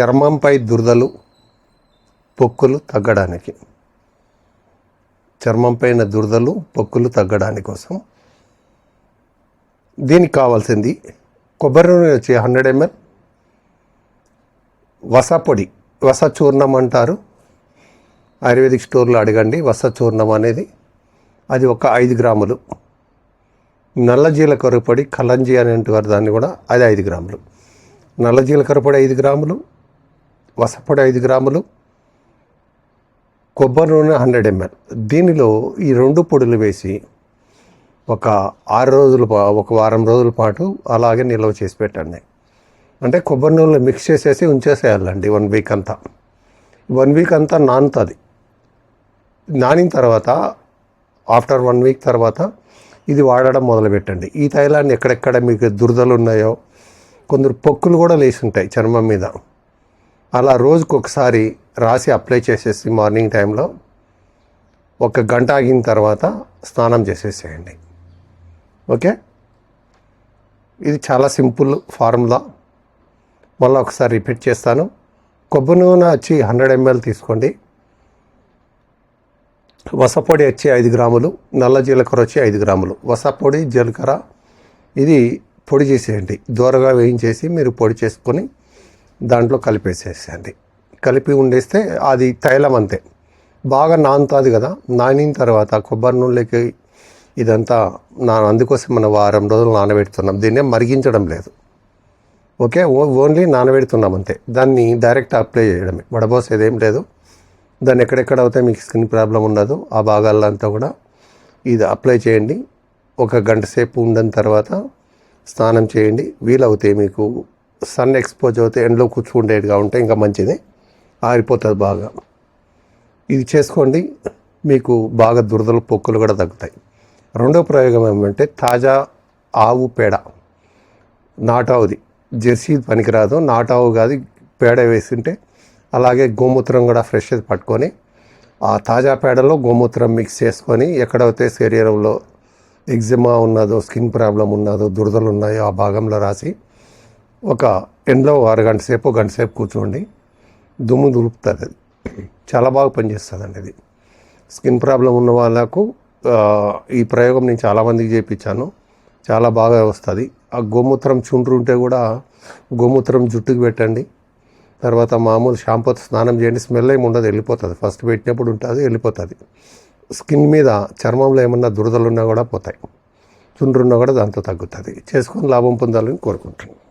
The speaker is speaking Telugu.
చర్మంపై దురదలు పొక్కులు తగ్గడానికి. చర్మంపైన దురదలు పొక్కులు తగ్గడానికి కోసం. దీనికి కావాల్సింది కొబ్బరి నూనె వచ్చి హండ్రెడ్ ఎంఎల్. వస పొడి వస చూర్ణం అంటారు. ఆయుర్వేదిక్ స్టోర్లో అడగండి వస చూర్ణం అనేది అది ఒక ఐదు గ్రాములు. నల్ల జీలకర్ర పొడి కలంజి అని అంటారు దాన్ని కూడా అది ఐదు గ్రాములు. నల్ల జీలకర్ర పొడి ఐదు గ్రాములు. వసపొడి ఐదు గ్రాములు కొబ్బరి నూనె హండ్రెడ్ ఎంఎల్. దీనిలో ఈ రెండు పొడులు వేసి ఒక ఆరు రోజుల పా- ఒక వారం రోజుల పాటు అలాగే నిల్వ చేసి పెట్టండి. అంటే కొబ్బరి నూనెలో మిక్స్ చేసేసి ఉంచేసేయాలండి వన్ వీక్ అంతా. వన్ వీక్ అంతా నానుతుంది. నానిన తర్వాత ఆఫ్టర్ వన్ వీక్ తర్వాత ఇది వాడడం మొదలుపెట్టండి. ఈ తైలాన్ని ఎక్కడెక్కడ మీకు దురదలు ఉన్నాయో కొందరు పొక్కులు కూడా లేచి ఉంటాయి చర్మం మీద. అలా రోజుకు ఒకసారి రాసి అప్లై చేసేసి మార్నింగ్ టైంలో ఒక గంట ఆగిన తర్వాత స్నానం చేసేసేయండి. ఓకే? ఇది చాలా సింపుల్ ఫార్ములా. మళ్ళీ ఒకసారి రిపీట్ చేస్తాను. కొబ్బరి నూనె వచ్చి హండ్రెడ్ ఎంఎల్ తీసుకోండి. వసపొడి వచ్చి ఐదు గ్రాములు నల్ల జీలకర్ర వచ్చి ఐదు గ్రాములు. వసపొడి జీలకర్ర ఇది పొడి చేసేయండి. దూరగా వేయించేసి మీరు పొడి చేసుకొని దాంట్లో కలిపేసేసేయండి. కలిపి ఉండేస్తే అది తైలం అంతే. బాగా నానుతుంది కదా నానిన తర్వాత కొబ్బరి నూనెలకి ఇదంతా నా అందుకోసం మనం వారం రోజులు నానబెడుతున్నాం. దీన్నే మరిగించడం లేదు. ఓకే ఓ- ఓన్లీ నానబెడుతున్నాం అంతే. దాన్ని డైరెక్ట్ అప్లై చేయడమే. వడబోసేది ఏం లేదు. దాన్ని ఎక్కడెక్కడ అవుతాయి మీకు స్కిన్ ప్రాబ్లం ఉండదు. ఆ భాగాలంతా అంతా కూడా ఇది అప్లై చేయండి. ఒక గంట సేపు ఉండిన తర్వాత స్నానం చేయండి. వీలవుతే మీకు సన్ ఎక్స్పోజ్ అవుతే ఎండలో కూర్చుండేట్టుగా ఉంటే ఇంకా మంచిది. ఆరిపోతుంది బాగా. ఇది చేసుకోండి మీకు బాగా దురదలు పొక్కులు కూడా తగ్గుతాయి. రెండో ప్రయోగం ఏమంటే తాజా ఆవు పేడ. నాటావుది. జెర్సీ పనికిరాదు. నాటావు కాదు పేడ వేసింటే అలాగే గోమూత్రం కూడా ఫ్రెష్ పట్టుకొని ఆ తాజా పేడలో గోమూత్రం మిక్స్ చేసుకొని ఎక్కడైతే శరీరంలో ఎగ్జిమా ఉన్నదో స్కిన్ ప్రాబ్లం ఉన్నదో దురదలు ఉన్నాయో ఆ భాగంలో రాసి ఒక ఎండలో అరగంట సేపు గంట సేపు కూర్చోండి. దుమ్ము దులుపుతుంది. అది చాలా బాగా పనిచేస్తుంది ఇది. స్కిన్ ప్రాబ్లం ఉన్న వాళ్ళకు ఈ ప్రయోగం నేను చాలామందికి చేయించాను చాలా బాగా వస్తుంది. ఆ గోమూత్రం చుండ్రు ఉంటే కూడా గోమూత్రం జుట్టుకు పెట్టండి. తర్వాత మామూలు షాంపూతో స్నానం చేయండి. స్మెల్ ఏమి ఉండదు వెళ్ళిపోతుంది. ఫస్ట్ పెట్టినప్పుడు ఉంటుంది వెళ్ళిపోతుంది. స్కిన్ మీద చర్మంలో ఏమన్నా దురదలు ఉన్నా కూడా పోతాయి. చుండ్రున్నా కూడా దాంతో తగ్గుతుంది. చేసుకొని లాభం పొందాలని కోరుకుంటున్నాను.